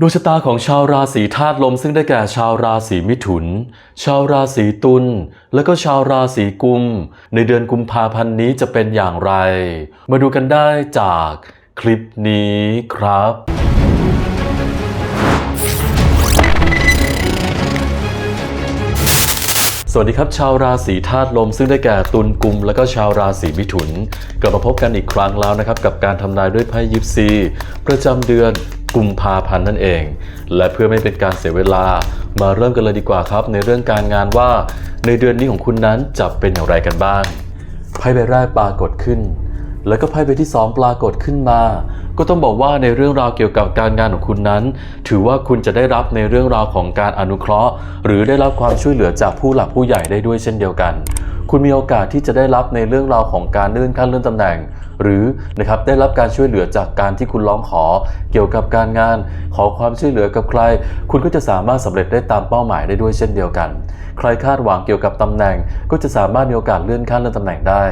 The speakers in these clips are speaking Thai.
ดวงชะตาของชาวราศีธาตุลมซึ่งได้แก่ชาวราศีมิถุน ชาวราศีตุล และก็ชาวราศีกุม ในเดือนกุมภาพันธ์นี้จะเป็นอย่างไร มาดูกันได้จากคลิปนี้ครับ สวัสดีครับชาวราศีธาตุลม ซึ่งได้แก่ตุลกุม และก็ชาวราศีมิถุน กลับมาพบกันอีกครั้งแล้วนะครับ กับการทำนายด้วยไพ่ยิปซี ประจำเดือน กุมภาพันธ์นั่นเอง และเพื่อไม่เป็นการเสียเวลา มาเริ่มกันเลยดีกว่าครับ ในเรื่องการงานว่า ในเดือนนี้ของคุณนั้นจะเป็นอย่างไรกันบ้างไพ่ใบแรกปรากฏขึ้น แล้วก็ไพ่ใบที่ 2 ปรากฏขึ้นมา ก็ต้องบอกว่าในเรื่องราวเกี่ยวกับการงานของคุณนั้น ถือว่าคุณจะได้รับในเรื่องราวของการอนุเคราะห์ หรือได้รับความช่วยเหลือจากผู้หลักผู้ใหญ่ได้ด้วยเช่นเดียวกัน คุณมีโอกาสที่จะได้รับในเรื่องราวของการเลื่อนขั้นเลื่อนตำแหน่ง หรือนะครับได้รับการช่วยเหลือจากการที่คุณร้องขอ เกี่ยวกับการงาน ขอความช่วยเหลือกับใคร คุณก็จะสามารถสำเร็จได้ตามเป้าหมายได้ด้วยเช่นเดียวกัน ใครคาดหวังเกี่ยวกับตำแหน่ง ก็จะสามารถมีโอกาสเลื่อนขั้นเลื่อนตำแหน่งได้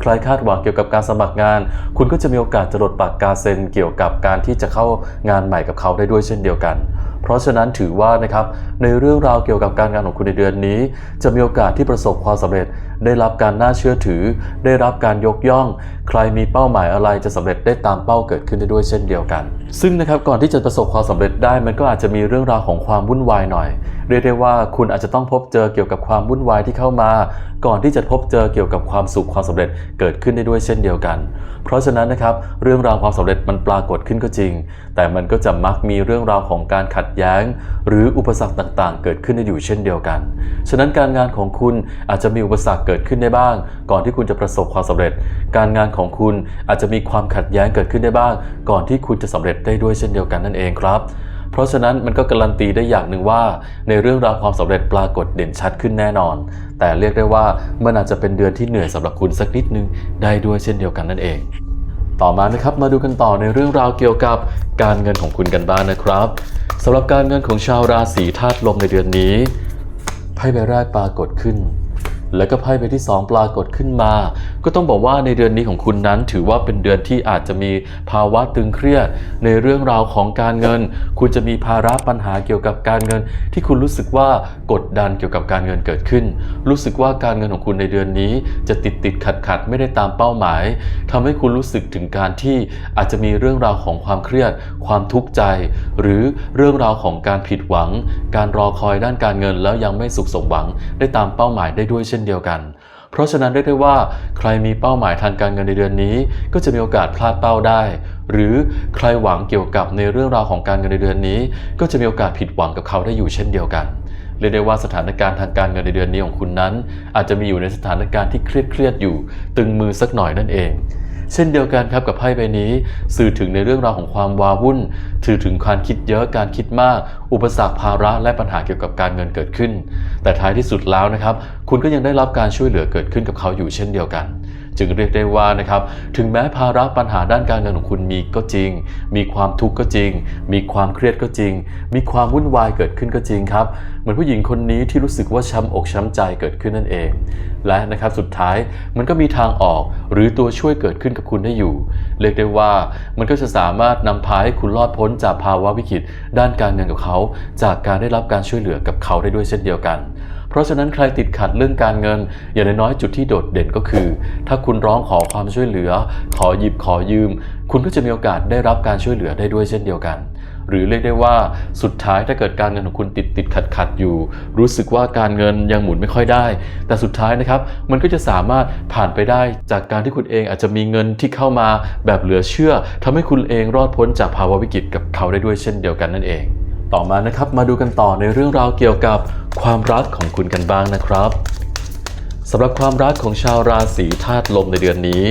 ใครคาดหวังเกี่ยวกับการสมัครงาน คุณก็จะมีโอกาสจะลดปากกาเซ็นเกี่ยวกับการที่จะเข้างานใหม่กับเขาได้ด้วยเช่นเดียวกันเพราะฉะนั้นถือว่านะครับในเรื่องราวเกี่ยวกับการงานของคุณในเดือนนี้ จะมีโอกาสที่ประสบความสำเร็จ ได้รับการน่าเชื่อถือ ได้รับการยกย่อง ใครมีเป้าหมายอะไรจะสำเร็จได้ตามเป้าเกิดขึ้นได้ด้วยเช่นเดียวกัน ซึ่งนะครับก่อนที่จะประสบความสำเร็จได้มันก็อาจจะมีเรื่องราวของความวุ่นวายหน่อยเรียกได้ว่าคุณอาจจะต้องพบเจอเกี่ยวกับความวุ่นวายที่เข้ามา ก่อนที่จะพบเจอเกี่ยวกับความสุขความสำเร็จเกิดขึ้นได้ด้วยเช่นเดียวกัน เพราะฉะนั้นนะครับเรื่องราวความสำเร็จมันปรากฏขึ้นก็จริง แต่มันก็จะมักมีเรื่องราวของการขัดแย้ง หรืออุปสรรคต่างๆ เกิดขึ้นได้อยู่เช่นเดียวกัน ฉะนั้นการงานของคุณอาจจะมีอุปสรรคเกิดขึ้นได้บ้าง ก่อนที่คุณจะประสบความสำเร็จ การงานของคุณอาจจะมีความขัดแย้งเกิดขึ้นได้บ้าง ก่อนที่คุณจะสำเร็จได้ด้วยเช่นเดียวกันนั่นเองครับเพราะฉะนั้นมันก็การันตีได้อย่างหนึ่งว่า ในเรื่องราวความสำเร็จปรากฏเด่นชัดขึ้นแน่นอน แต่เรียกได้ว่ามันอาจจะเป็นเดือนที่เหนื่อยสำหรับคุณสักนิดนึงได้ด้วยเช่นเดียวกันนั่นเอง ต่อมานะครับมาดูกันต่อในเรื่องราวเกี่ยวกับการเงินของคุณกันบ้างนะครับสำหรับการเงินของชาวราศีธาตุลมในเดือนนี้ไพ่ใบแรกปรากฏขึ้น แล้วก็ไพ่ใบที่ 2 ปรากฏขึ้นมาก็ต้องบอกว่าในเดือนนี้ของคุณนั้นถือว่าเป็นเดือนที่อาจจะมีภาวะตึงเครียดในเรื่องราวของการเงิน คุณจะมีภาระปัญหาเกี่ยวกับการเงิน ที่คุณรู้สึกว่ากดดันเกี่ยวกับการเงินเกิดขึ้น รู้สึกว่าการเงินของคุณในเดือนนี้ จะติดติดขัดขัดไม่ได้ตามเป้าหมายทำให้คุณรู้สึกถึงการที่อาจจะมีเรื่องราวของความเครียด ความทุกข์ใจ หรือเรื่องราวของการผิดหวัง การรอคอยด้านการเงินแล้วยังไม่สุขสมหวังได้ตามเป้าหมายได้ด้วยเช่นเดียวกัน ราะฉะนั้นเรียกได้ว่าใครมีเป้าหมายทางการเงินในเดือนนี้ ก็จะมีโอกาสพลาดเป้าได้ หรือใครหวังเกี่ยวกับในเรื่องราวของการเงินในเดือนนี้ ก็จะมีโอกาสผิดหวังกับเขาได้อยู่เช่นเดียวกันเรียกได้ว่าสถานการณ์ทางการเงินในเดือนนี้ของคุณนั้น อาจจะมีอยู่ในสถานการณ์ที่เครียดเครียดๆอยู่ ตึงมือสักหน่อยนั่นเอง เช่นเดียวกันครับกับไพ่ใบนี้ สื่อถึงในเรื่องราวของความวาวุ่นถือถึงการคิดเยอะการคิดมาก อุปสรรคภาระและปัญหาเกี่ยวกับการเงินเกิดขึ้น แต่ท้ายที่สุดแล้วนะครับ คุณก็ยังได้รับการช่วยเหลือเกิดขึ้นกับเขาอยู่เช่นเดียวกัน จึงเรียกได้ว่านะครับถึงแม้ภาระปัญหาด้านการเงินของคุณมีก็จริง มีความทุกข์ก็จริง มีความเครียดก็จริง มีความวุ่นวายเกิดขึ้นก็จริงครับ เหมือนผู้หญิงคนนี้ที่รู้สึกว่าช้ำอกช้ำใจเกิดขึ้นนั่นเอง และนะครับสุดท้ายมันก็มีทางออกหรือตัวช่วยเกิดขึ้นกับคุณได้อยู่ เรียกได้ว่ามันก็จะสามารถนำพาให้คุณรอดพ้นจากภาวะวิกฤตด้านการเงินกับเขา จากการได้รับการช่วยเหลือกับเขาได้ด้วยเช่นเดียวกัน เพราะฉะนั้นใครติดขัดเรื่องการเงิน อย่างน้อยจุดที่โดดเด่นก็คือ ถ้าคุณร้องขอความช่วยเหลือ ขอหยิบขอยืม คุณก็จะมีโอกาสได้รับการช่วยเหลือได้ด้วยเช่นเดียวกัน หรือเรียกได้ว่าสุดท้ายถ้าเกิดการเงินของคุณติดติดขัดขัดอยู่ รู้สึกว่าการเงินยังหมุนไม่ค่อยได้ แต่สุดท้ายนะครับมันก็จะสามารถผ่านไปได้จากการที่คุณเองอาจจะมีเงินที่เข้ามาแบบเหลือเชื่อทำให้คุณเองรอดพ้นจากภาวะวิกฤตกับเขาได้ด้วยเช่นเดียวกันนั่นเอง ต่อมานะครับมาดูกันต่อในเรื่องราวเกี่ยวกับความรักของคุณกันบ้างนะครับสำหรับความรักของชาวราศีธาตุลมในเดือนนี้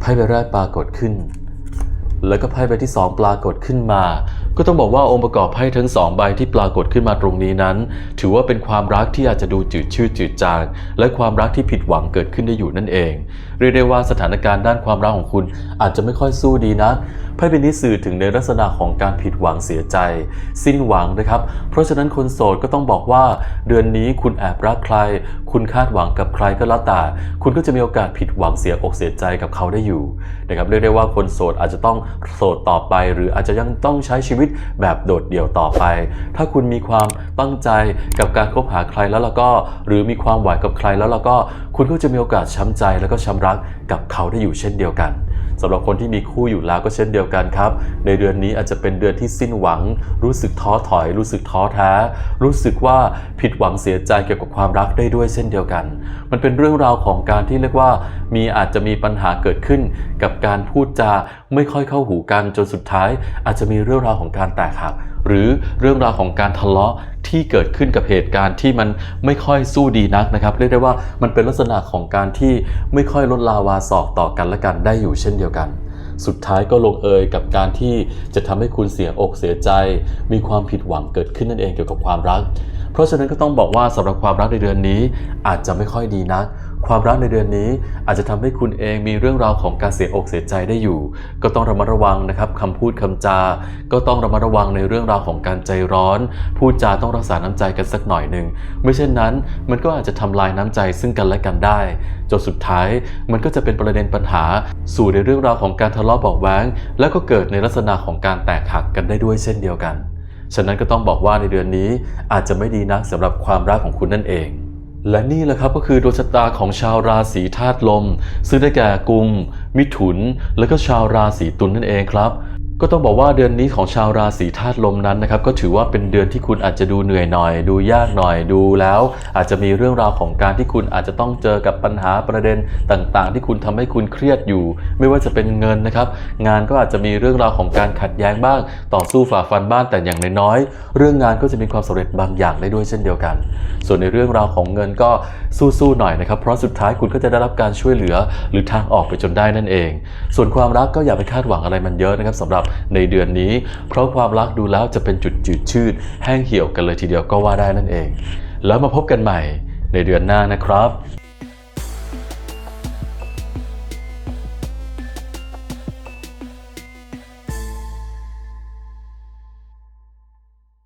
ไพ่ใบแรกปรากฏขึ้น แล้วก็ไพ่ใบที่ 2 ปรากฏขึ้นมา ก็ต้องบอกว่าองค์ประกอบไพ่ทั้งสองใบที่ปรากฏขึ้นมาตรงนี้นั้น ถือว่าเป็นความรักที่อาจจะดูจืดชืดจืดจาง และความรักที่ผิดหวังเกิดขึ้นได้อยู่นั่นเอง เรียกได้ว่าสถานการณ์ด้านความรักของคุณอาจจะไม่ค่อยสู้ดีนัก ไพ่ใบนี้สื่อถึงในลักษณะของการผิดหวังเสียใจ สิ้นหวังนะครับ เพราะฉะนั้นคนโสดก็ต้องบอกว่า เดือนนี้คุณแอบรักใคร คุณคาดหวังกับใครก็แล้วแต่คุณก็จะมีโอกาสผิดหวังเสียอกเสียใจกับเขาได้อยู่นะครับเรียกได้ว่าคนโสดอาจจะต้องโสดต่อไป หรืออาจจะยังต้องใช้ชีวิตแบบโดดเดี่ยวต่อไป ถ้าคุณมีความตั้งใจกับการคบหาใครแล้วแล้วก็ หรือมีความหวังกับใครแล้วแล้วก็ คุณก็จะมีโอกาสช้ำใจแล้วก็ช้ำรักกับเขาได้อยู่เช่นเดียวกัน สำหรับคนที่มีคู่อยู่แล้วก็เช่นเดียวกันครับ ในเดือนนี้อาจจะเป็นเดือนที่สิ้นหวัง รู้สึกท้อถอย รู้สึกท้อแท้ รู้สึกว่าผิดหวังเสียใจเกี่ยวกับความรักได้ด้วยเช่นเดียวกัน มันเป็นเรื่องราวของการที่เรียกว่า มีอาจจะมีปัญหาเกิดขึ้น กับการพูดจาไม่ค่อยเข้าหูกันจนสุดท้าย อาจจะมีเรื่องราวของการแตกหักหรือเรื่องราวของการทะเลาะ ที่เกิดขึ้นกับเหตุการณ์ที่มันไม่ค่อยสู้ดีนักนะครับ เรียกได้ว่ามันเป็นลักษณะของการที่ไม่ค่อยลดลาวาศอกต่อกันและกันได้อยู่เช่นเดียวกัน สุดท้ายก็ลงเอยกับการที่จะทำให้คุณเสียอกเสียใจ มีความผิดหวังเกิดขึ้นนั่นเองเกี่ยวกับความรัก เพราะฉะนั้นก็ต้องบอกว่าสำหรับความรักในเดือนนี้อาจจะไม่ค่อยดีนัก ความรักในเดือนนี้อาจจะทำให้คุณเองมีเรื่องราวของการเสียอกเสียใจได้อยู่ ก็ต้องระมัดระวังนะครับคำพูดคำจา ก็ต้องระมัดระวังในเรื่องราวของการใจร้อน พูดจาต้องรักษาน้ำใจกันสักหน่อยหนึ่งไม่เช่นนั้น มันก็อาจจะทำลายน้ำใจซึ่งกันและกันได้จนสุดท้ายมันก็จะเป็นประเด็นปัญหา สู่ในเรื่องราวของการทะเลาะเบาะแว้งแล้วก็เกิดในลักษณะของการแตกหักกันได้ด้วยเช่นเดียวกัน ฉะนั้นก็ต้องบอกว่าในเดือนนี้อาจจะไม่ดีนักสำหรับความรักของคุณนั่นเอง และนี่แหละครับก็คือดวงชะตาของชาวราศีธาตุลม ซึ่งได้แก่กุม มิถุน และก็ชาวราศีตุลนั่นเองครับ ก็ต้องบอกว่าเดือนนี้ของชาวราศีธาตุลมนั้นนะครับก็ถือว่าเป็นเดือนที่คุณอาจจะดูเหนื่อยหน่อย ดูยากหน่อยดูแล้ว อาจจะมีเรื่องราวของการที่คุณอาจจะต้องเจอกับปัญหาประเด็นต่างๆ ที่คุณทำให้คุณเครียดอยู่ ไม่ว่าจะเป็นเงินนะครับ งานก็อาจจะมีเรื่องราวของการขัดแย้งบ้าง ต่อสู้ฝ่าฟันบ้างแต่อย่างน้อยๆเรื่องงานก็จะมีความสำเร็จบางอย่างได้ด้วยเช่นเดียวกัน ส่วนในเรื่องราวของเงินก็สู้ๆหน่อยนะครับเพราะสุดท้ายคุณก็จะได้รับการช่วยเหลือ หรือทางออกไปจนได้นั่นเอง ส่วนความรักก็อย่าไปคาดหวังอะไรมันเยอะนะครับสำหรับในเดือนนี้ เพราะความรักดูแล้วจะเป็นจุดจืดชืดแห้งเหี่ยวกันเลยทีเดียวก็ว่าได้นั่นเอง แล้วมาพบกันใหม่ในเดือนหน้านะครับ